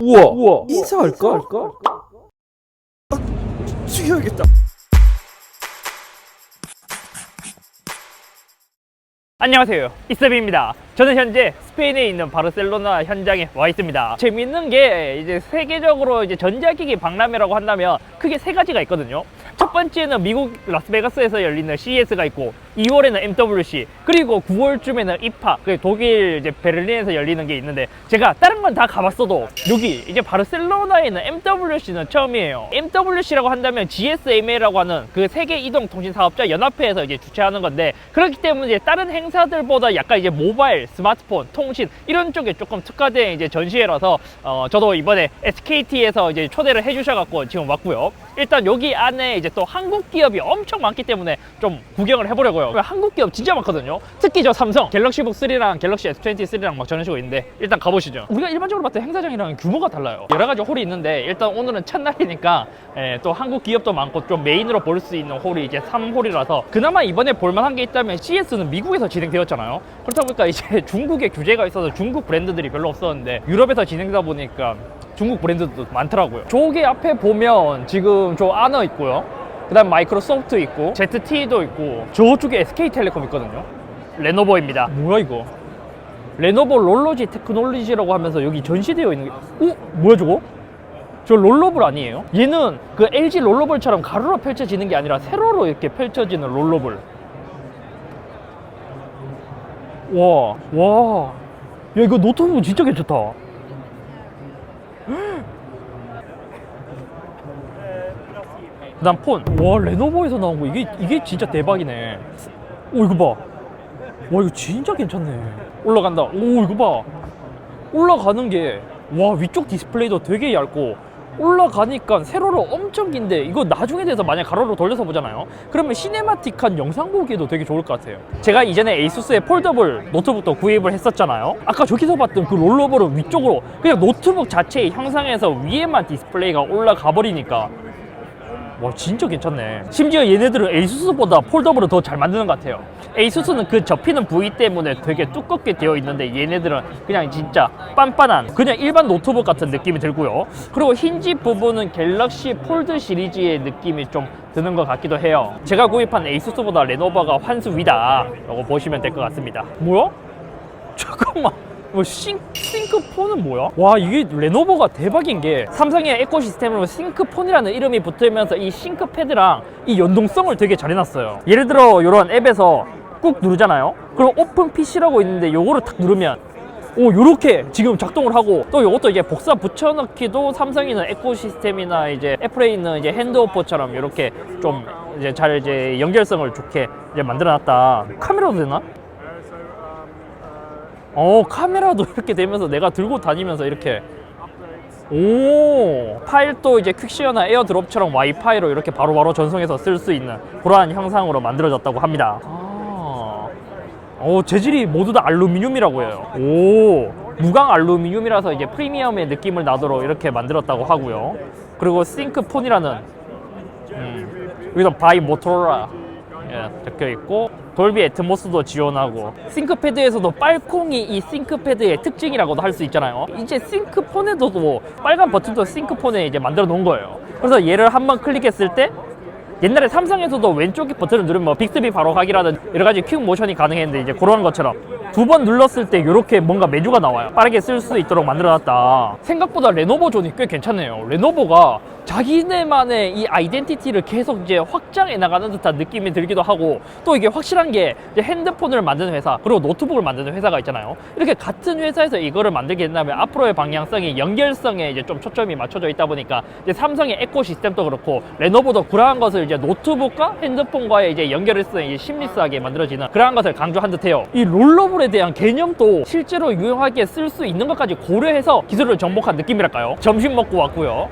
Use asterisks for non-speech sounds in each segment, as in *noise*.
우와. 우와. 인사할까? 할까? 죽여야겠다. 안녕하세요. 이스비입니다. 저는 현재 스페인에 있는 바르셀로나 현장에 와 있습니다. 재밌는 게 이제 세계적으로 이제 전자기기 박람회라고 한다면 크게 세 가지가 있거든요. 첫 번째는 미국 라스베가스에서 열리는 CES가 있고 2월에는 MWC 그리고 9월쯤에는 이파 독일 이제 베를린에서 열리는 게 있는데 제가 다른 건 다 가봤어도 여기 이제 바르셀로나에는 MWC는 처음이에요 MWC라고 한다면 GSMA라고 하는 그 세계 이동 통신 사업자 연합회에서 이제 주최하는 건데 그렇기 때문에 이제 다른 행사들보다 약간 이제 모바일 스마트폰 통신 이런 쪽에 조금 특화된 이제 전시회라서 어 저도 이번에 SKT에서 이제 초대를 해주셔갖고 지금 왔고요 일단 여기 안에 이제 또 한국 기업이 엄청 많기 때문에 좀 구경을 해보려고요. 한국 기업 진짜 많거든요. 특히 저 삼성 갤럭시 북 3랑 갤럭시 S23랑 막 저런 식으로 있는데 일단 가보시죠. 우리가 일반적으로 때 행사장이랑 규모가 달라요. 여러 가지 홀이 있는데 일단 오늘은 첫날이니까 예, 또 한국 기업도 많고 좀 메인으로 볼 수 있는 홀이 이제 3홀이라서 그나마 이번에 볼만한 게 있다면 CS는 미국에서 진행되었잖아요. 그렇다 보니까 이제 *laughs* 중국의 규제가 있어서 중국 브랜드들이 별로 없었는데 유럽에서 진행되다 보니까 중국 브랜드도 많더라고요. 저기 앞에 보면 지금 저 아너 있고요. 그 다음 마이크로소프트 있고 ZT도 있고 저쪽에 SK텔레콤 있거든요. 레노버입니다. 뭐야 이거? 레노버 롤러지 테크놀로지라고 하면서 여기 전시되어 있는 게 어? 뭐야 저거? 저 롤러볼 아니에요? 얘는 그 LG 롤러볼처럼 가로로 펼쳐지는 게 아니라 세로로 이렇게 펼쳐지는 롤러볼. 와, 와. 야, 이거 노트북 진짜 괜찮다. 그다음 폰. 와 레노버에서 나온 거 이게 이게 진짜 대박이네. 오 이거 봐. 와 이거 진짜 괜찮네. 올라간다. 오 이거 봐. 올라가는 게 와 위쪽 디스플레이도 되게 얇고 올라가니까 세로로 엄청 긴데 이거 나중에 돼서 만약 가로로 돌려서 보잖아요 그러면 시네마틱한 영상 보기에도 되게 좋을 것 같아요 제가 이전에 에이수스의 폴더블 노트북도 구입을 했었잖아요 아까 저기서 봤던 그 롤러볼은 위쪽으로 그냥 노트북 자체의 형상에서 위에만 디스플레이가 올라가 버리니까 와 진짜 괜찮네. 심지어 얘네들은 에이수스보다 폴더블을 더 잘 만드는 것 같아요. 에이수스는 그 접히는 부위 때문에 되게 두껍게 되어 있는데 얘네들은 그냥 진짜 빤빤한 그냥 일반 노트북 같은 느낌이 들고요. 그리고 힌지 부분은 갤럭시 폴드 시리즈의 느낌이 좀 드는 것 같기도 해요. 제가 구입한 에이수스보다 레노버가 환수 위다 라고 보시면 될 것 같습니다. 뭐야? *laughs* 잠깐만 뭐 싱, 싱크폰은 뭐야? 와 이게 레노버가 대박인 게 삼성의 에코시스템으로 싱크폰이라는 이름이 붙으면서 이 싱크패드랑 이 연동성을 되게 잘 해놨어요 예를 들어 이런 앱에서 꾹 누르잖아요 그럼 오픈 PC라고 있는데 요거를 탁 누르면 오 요렇게 지금 작동을 하고 또 요것도 이제 복사 붙여넣기도 삼성이는 에코시스템이나 이제 애플에 있는 이제 핸드오퍼처럼 이렇게 좀 이제 잘 이제 연결성을 좋게 이제 만들어놨다 카메라도 되나? 어 카메라도 *laughs* 이렇게 되면서 내가 들고 다니면서 이렇게. 오 파일도 이제 퀵시어나 에어드롭처럼 와이파이로 이렇게 바로바로 전송해서 쓸 수 있는 그러한 형상으로 만들어졌다고 합니다. 아, 오 재질이 모두 다 알루미늄이라고 해요. 오 무광 알루미늄이라서 이제 프리미엄의 느낌을 나도록 이렇게 만들었다고 하고요. 그리고 싱크폰이라는 음, 여기서 바이 모토로라 예, 적혀 있고 돌비 애트모스도 지원하고 싱크패드에서도 빨콩이 이 싱크패드의 특징이라고도 할 수 있잖아요. 이제 싱크폰에도 빨간 버튼도 싱크폰에 이제 만들어 놓은 거예요. 그래서 얘를 한번 클릭했을 때 옛날에 삼성에서도 왼쪽 버튼을 누르면 뭐 빅스비 바로 가기라든 여러 가지 퀵 모션이 가능했는데 이제 그런 것처럼 두 번 눌렀을 때 이렇게 뭔가 메뉴가 나와요. 빠르게 쓸 수 있도록 만들어놨다. 생각보다 레노버 존이 꽤 괜찮네요. 레노버가 자기네만의 이 아이덴티티를 계속 이제 확장해 나가는 듯한 느낌이 들기도 하고 또 이게 확실한 게 이제 핸드폰을 만드는 회사 그리고 노트북을 만드는 회사가 있잖아요. 이렇게 같은 회사에서 이거를 만들게 된다면 앞으로의 방향성이 연결성에 이제 좀 초점이 맞춰져 있다 보니까 이제 삼성의 에코 시스템도 그렇고 레노버도 그러한 것을 이제 노트북과 핸드폰과의 이제 연결성이 심리스하게 만들어지는 그러한 것을 강조한 듯해요. 이 롤러볼에 대한 개념도 실제로 유용하게 쓸 수 있는 것까지 고려해서 기술을 정복한 느낌이랄까요? 점심 먹고 왔고요.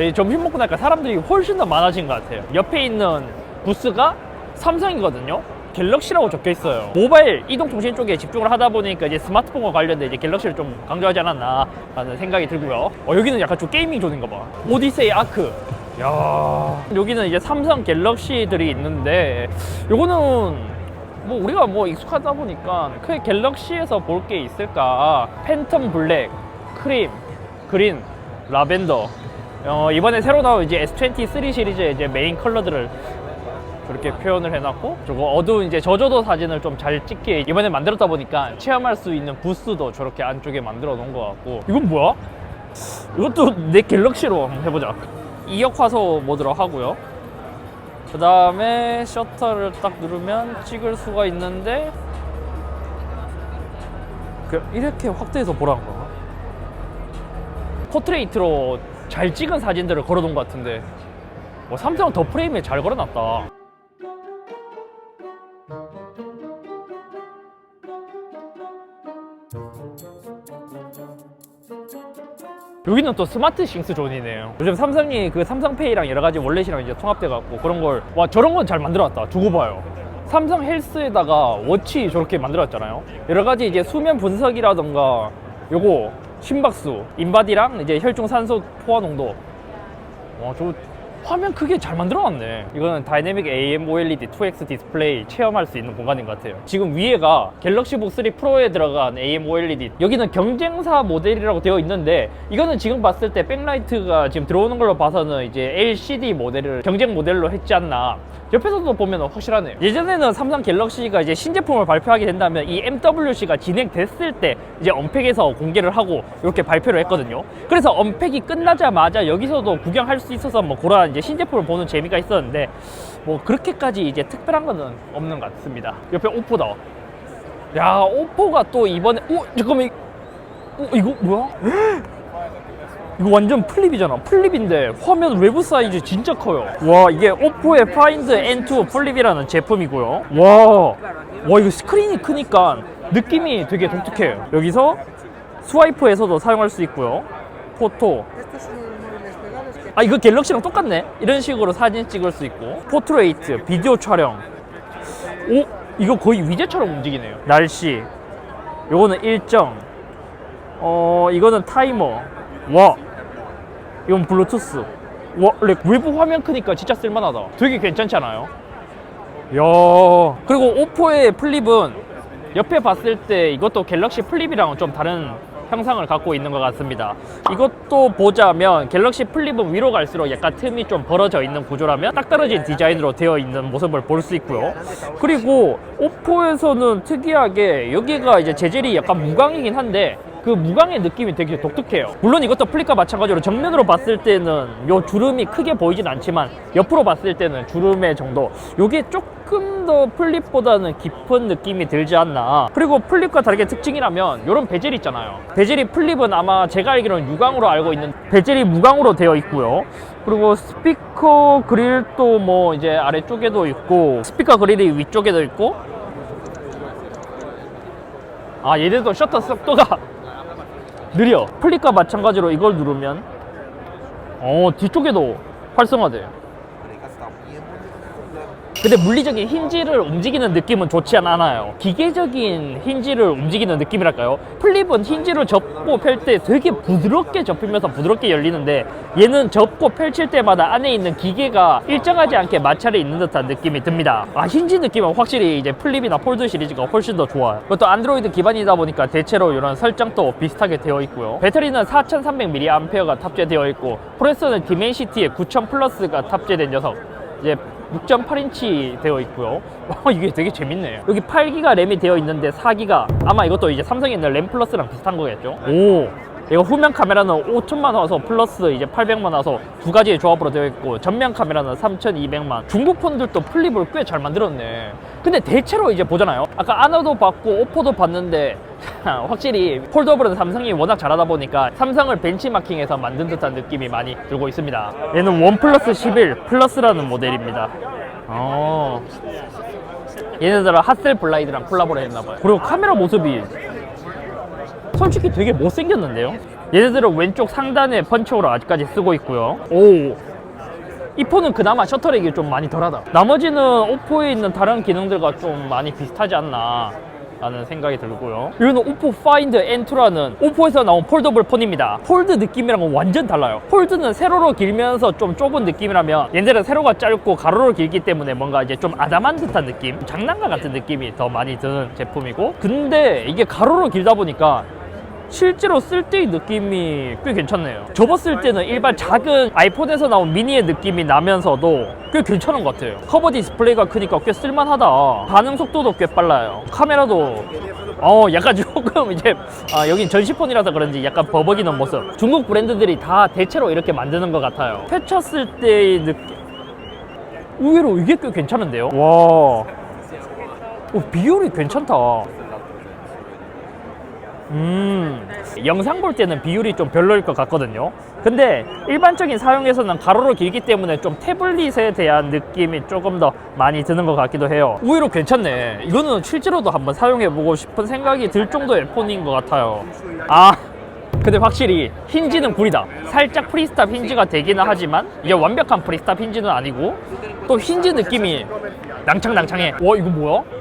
이 점심 먹고 나니까 사람들이 훨씬 더 많아진 것 같아요. 옆에 있는 부스가 삼성이거든요. 갤럭시라고 적혀 있어요. 모바일 이동통신 쪽에 집중을 하다 보니까 이제 스마트폰과 관련된 이제 갤럭시를 좀 강조하지 않았나 라는 생각이 들고요. 어, 여기는 약간 좀 게이밍 존인가 봐. 오디세이 아크. 야 여기는 이제 삼성 갤럭시들이 있는데 요거는 뭐 우리가 뭐 익숙하다 보니까 크게 갤럭시에서 볼 게 있을까 팬텀 블랙 크림 그린 라벤더. 어, 이번에 새로 나온 이제 S23 시리즈의 이제 메인 컬러들을 그렇게 표현을 해놨고 저거 어두운 이제 저조도 사진을 좀 잘 찍게 이번에 만들었다 보니까 체험할 수 있는 부스도 저렇게 안쪽에 만들어 놓은 것 같고. 이건 뭐야? 이것도 내 갤럭시로 한번 해보자. 2역 화소 모드로 하고요. 그 다음에 셔터를 딱 누르면 찍을 수가 있는데 그 이렇게 확대해서 보라는 거야. 포트레이트로 잘 찍은 사진들을 걸어놓은 것 같은데 뭐 삼성은 더 프레임에 잘 걸어놨다 여기는 또 스마트 싱스 존이네요. 요즘 삼성이 그 삼성페이랑 여러 가지 월렛이랑 이제 통합돼 갖고 그런 걸 와 저런 건 잘 만들어놨다. 두고 봐요. 삼성 헬스에다가 워치 저렇게 만들었잖아요. 여러 가지 이제 수면 분석이라던가 요거 심박수, 인바디랑 이제 혈중 산소 포화 농도. 와, 저 화면 크게 잘 만들어놨네. 이거는 다이내믹 AM OLED 2X 디스플레이 체험할 수 있는 공간인 것 같아요. 지금 위에가 갤럭시 북 3 프로에 들어간 AM OLED. 여기는 경쟁사 모델이라고 되어 있는데 이거는 지금 봤을 때 백라이트가 지금 들어오는 걸로 봐서는 이제 LCD 모델을 경쟁 모델로 했지 않나. 옆에서도 보면 확실하네요. 예전에는 삼성 갤럭시가 이제 신제품을 발표하게 된다면 이 MWC가 진행됐을 때 이제 언팩에서 공개를 하고 이렇게 발표를 했거든요. 그래서 언팩이 끝나자마자 여기서도 구경할 수 있어서 뭐 그런 이제 신제품을 보는 재미가 있었는데 뭐 그렇게까지 이제 특별한 거는 없는 것 같습니다. 옆에 오포다. 야 오포가 또 이번에 오 잠깐만 이- 어, 이거 뭐야? 이거 완전 플립이잖아. 플립인데 화면 외부 사이즈 진짜 커요. 와 이게 오포의 파인드 N2 플립이라는 제품이고요. 와, 와 이거 스크린이 크니까 느낌이 되게 독특해요. 여기서 스와이프에서도 사용할 수 있고요. 포토. 아 이거 갤럭시랑 똑같네. 이런 식으로 사진 찍을 수 있고 포트레이트, 비디오 촬영. 오 이거 거의 위제처럼 움직이네요. 날씨. 요거는 일정. 어 이거는 타이머. 와 이건 블루투스. 와 렉, 외부 화면 크니까 진짜 쓸만하다. 되게 괜찮지 않아요? 야 그리고 오포의 플립은 옆에 봤을 때 이것도 갤럭시 플립이랑은 좀 다른 형상을 갖고 있는 것 같습니다. 이것도 보자면 갤럭시 플립은 위로 갈수록 약간 틈이 좀 벌어져 있는 구조라면 딱 떨어진 디자인으로 되어 있는 모습을 볼 수 있고요. 그리고 오포에서는 특이하게 여기가 이제 재질이 약간 무광이긴 한데 그 무광의 느낌이 되게 독특해요. 물론 이것도 플립과 마찬가지로 정면으로 봤을 때는 요 주름이 크게 보이진 않지만 옆으로 봤을 때는 주름의 정도. 요게 조금 더 플립보다는 깊은 느낌이 들지 않나. 그리고 플립과 다르게 특징이라면 요런 베젤 있잖아요. 베젤이 플립은 아마 제가 알기로는 유광으로 알고 있는 베젤이 무광으로 되어 있고요. 그리고 스피커 그릴도 뭐 이제 아래쪽에도 있고 스피커 그릴이 위쪽에도 있고 아 얘네도 셔터 속도가 느려. 플립과 마찬가지로 이걸 누르면 어 뒤쪽에도 활성화돼요 근데 물리적인 힌지를 움직이는 느낌은 좋지 않아요. 기계적인 힌지를 움직이는 느낌이랄까요? 플립은 힌지를 접고 펼 때 되게 부드럽게 접히면서 부드럽게 열리는데 얘는 접고 펼칠 때마다 안에 있는 기계가 일정하지 않게 마찰이 있는 듯한 느낌이 듭니다. 아 힌지 느낌은 확실히 이제 플립이나 폴드 시리즈가 훨씬 더 좋아요. 그것도 안드로이드 기반이다 보니까 대체로 이런 설정도 비슷하게 되어 있고요. 배터리는 4300mAh가 탑재되어 있고 프레스는 디멘시티의 9000 플러스가 탑재된 녀석. 이제 6.8인치 되어 있고요. 와, 이게 되게 재밌네. 여기 8기가 램이 되어 있는데 4기가 아마 이것도 이제 삼성에 있는 램 플러스랑 비슷한 거겠죠? 오. 이거 후면 카메라는 5천만 와서 플러스 이제 800만 와서 두 가지의 조합으로 되어 있고 전면 카메라는 3,200만. 중국 폰들도 플립을 꽤 잘 만들었네. 근데 대체로 이제 보잖아요. 아까 아너도 봤고 오포도 봤는데 확실히 폴더블은 삼성이 워낙 잘하다 보니까 삼성을 벤치마킹해서 만든 듯한 느낌이 많이 들고 있습니다. 얘는 원 플러스 11 플러스라는 모델입니다. 어. 얘네들은 핫셀 블라이드랑 콜라보를 했나봐요. 그리고 카메라 모습이 솔직히 되게 못생겼는데요? 얘네들은 왼쪽 상단에 펀치호를 아직까지 쓰고 있고요. 오. 이 폰은 그나마 셔터렉이 좀 많이 덜하다. 나머지는 오포에 있는 다른 기능들과 좀 많이 비슷하지 않나. 라는 생각이 들고요. 이거는 오포 파인드 N2라는 오포에서 나온 폴더블 폰입니다. 폴드 느낌이랑은 완전 달라요. 폴드는 세로로 길면서 좀 좁은 느낌이라면 얘네들은 세로가 짧고 가로로 길기 때문에 뭔가 이제 좀 아담한 듯한 느낌, 장난감 같은 느낌이 더 많이 드는 제품이고 근데 이게 가로로 길다 보니까 실제로 쓸 때의 느낌이 꽤 괜찮네요. 접었을 때는 일반 작은 아이폰에서 나온 미니의 느낌이 나면서도 꽤 괜찮은 것 같아요. 커버 디스플레이가 크니까 꽤 쓸만하다. 반응 속도도 꽤 빨라요. 카메라도 어 약간 *laughs* 조금 이제 아, 여긴 전시폰이라서 그런지 약간 버벅이는 모습. 중국 브랜드들이 다 대체로 이렇게 만드는 것 같아요. 펼쳤을 때의 느낌. 의외로 이게 꽤 괜찮은데요. 와. 오, 비율이 괜찮다. 음, 영상 볼 때는 비율이 좀 별로일 것 같거든요. 근데 일반적인 사용에서는 가로로 길기 때문에 좀 태블릿에 대한 느낌이 조금 더 많이 드는 것 같기도 해요. 의외로 괜찮네. 이거는 실제로도 한번 사용해보고 싶은 생각이 들 정도의 폰인 것 같아요. 아, 근데 확실히 힌지는 구리다. 살짝 프리스탑 힌지가 되기는 하지만 이게 완벽한 프리스탑 힌지는 아니고 또 힌지 느낌이 낭창낭창해. 와 이거 뭐야?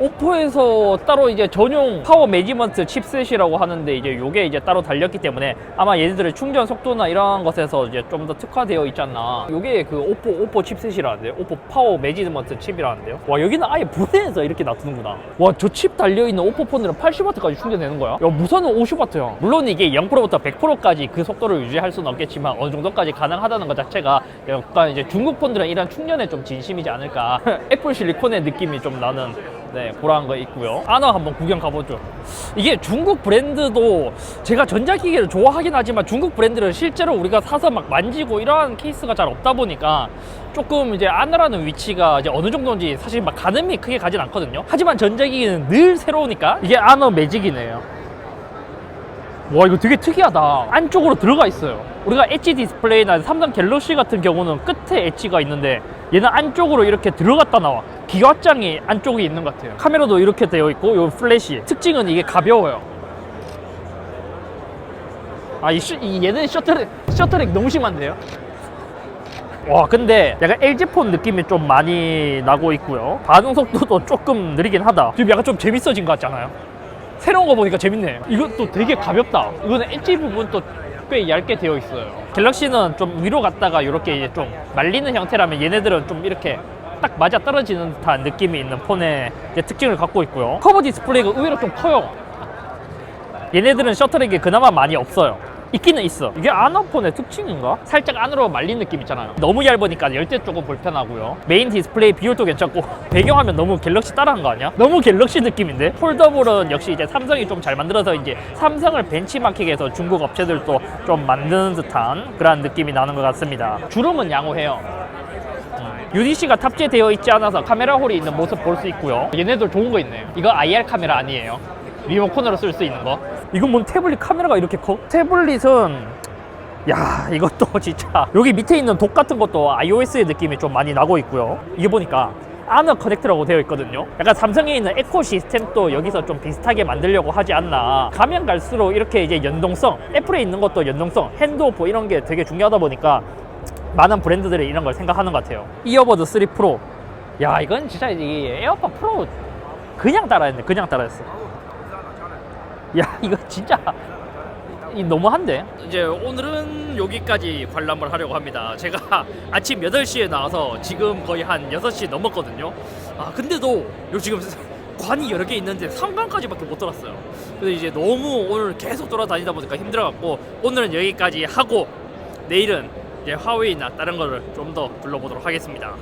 오포에서 따로 이제 전용 파워 매니지먼트 칩셋이라고 하는데 이제 요게 이제 따로 달렸기 때문에 아마 얘네들의 충전 속도나 이런 것에서 이제 좀 더 특화되어 있지 않나. 요게 그 오포 오포 칩셋이라는데요. 오포 파워 매니지먼트 칩이라는데요. 와 여기는 아예 브랜에서 이렇게 놔두는구나. 와 저 칩 달려 있는 오포 폰들은 80W까지 충전되는 거야? 야 무선은 50W야. 물론 이게 0%부터 100%까지 그 속도를 유지할 수는 없겠지만 어느 정도까지 가능하다는 것 자체가 약간 이제 중국 폰들은 이런 충전에 좀 진심이지 않을까. *laughs* 애플 실리콘의 느낌이 좀 나는 네, 그런 거 있고요. 아너 한번 구경 가보죠. 이게 중국 브랜드도 제가 전자기기를 좋아하긴 하지만 중국 브랜드를 실제로 우리가 사서 막 만지고 이러한 케이스가 잘 없다 보니까 조금 이제 아너라는 위치가 이제 어느 정도인지 사실 막 가늠이 크게 가진 않거든요. 하지만 전자기기는 늘 새로우니까 이게 아너 매직이네요. 와 이거 되게 특이하다 안쪽으로 들어가 있어요 우리가 엣지 디스플레이나 삼성 갤럭시 같은 경우는 끝에 엣지가 있는데 얘는 안쪽으로 이렇게 들어갔다 나와 기와장이 안쪽에 있는 것 같아요 카메라도 이렇게 되어 있고 요 플래시 특징은 이게 가벼워요 아, 이, 슈, 이 얘는 셔터렉, 셔터렉 너무 심한데요? 와, 근데 약간 LG폰 느낌이 좀 많이 나고 있고요. 반응 속도도 조금 느리긴 하다. 지금 약간 좀 재밌어진 것 같잖아요? 새로운 거 보니까 재밌네. 이것도 되게 가볍다. 이거는 엣지 부분도 꽤 얇게 되어 있어요. 갤럭시는 좀 위로 갔다가 이렇게 좀 말리는 형태라면 얘네들은 좀 이렇게 딱 맞아 떨어지는 듯한 느낌이 있는 폰의 특징을 갖고 있고요. 커버 디스플레이가 의외로 좀 커요. 얘네들은 셔터렉이 그나마 많이 없어요. 있기는 있어. 이게 아나폰의 특징인가? 살짝 안으로 말린 느낌 있잖아요. 너무 얇으니까 열때 조금 불편하고요. 메인 디스플레이 비율도 괜찮고 *laughs* 배경화면 너무 갤럭시 따라한 거 아니야? 너무 갤럭시 느낌인데? 폴더블은 역시 이제 삼성이 좀 잘 만들어서 이제 삼성을 벤치마킹해서 중국 업체들도 좀 만드는 듯한 그런 느낌이 나는 것 같습니다. 주름은 양호해요. UDC가 탑재되어 있지 않아서 카메라 홀이 있는 모습 볼 수 있고요. 얘네들 좋은 거 있네요. 이거 IR 카메라 아니에요. 리모컨으로 쓸 수 있는 거. 이건 뭔 태블릿 카메라가 이렇게 커? 태블릿은 야 이것도 *laughs* 진짜 여기 밑에 있는 독 같은 것도 iOS의 느낌이 좀 많이 나고 있고요. 이게 보니까 아너 커넥트라고 되어 있거든요. 약간 삼성에 있는 에코 시스템도 여기서 좀 비슷하게 만들려고 하지 않나. 가면 갈수록 이렇게 이제 연동성, 애플에 있는 것도 연동성, 핸드오프 이런 게 되게 중요하다 보니까 많은 브랜드들이 이런 걸 생각하는 것 같아요. 이어버드 3 프로. 야, 이건 진짜 이 에어팟 프로 그냥 따라했네. 그냥 따라했어. 야, *laughs* 이거 진짜 이 너무한데? 이제 오늘은 여기까지 관람을 하려고 합니다. 제가 *laughs* 아침 8시에 나와서 지금 거의 한 6시 넘었거든요. 아, 근데도 요 지금 *laughs* 관이 여러 개 있는데 상관까지밖에 못 돌았어요. 그래서 이제 너무 오늘 계속 돌아다니다 보니까 힘들어갖고 오늘은 여기까지 하고 내일은 이제 화웨이나 다른 거를 좀더 둘러보도록 하겠습니다.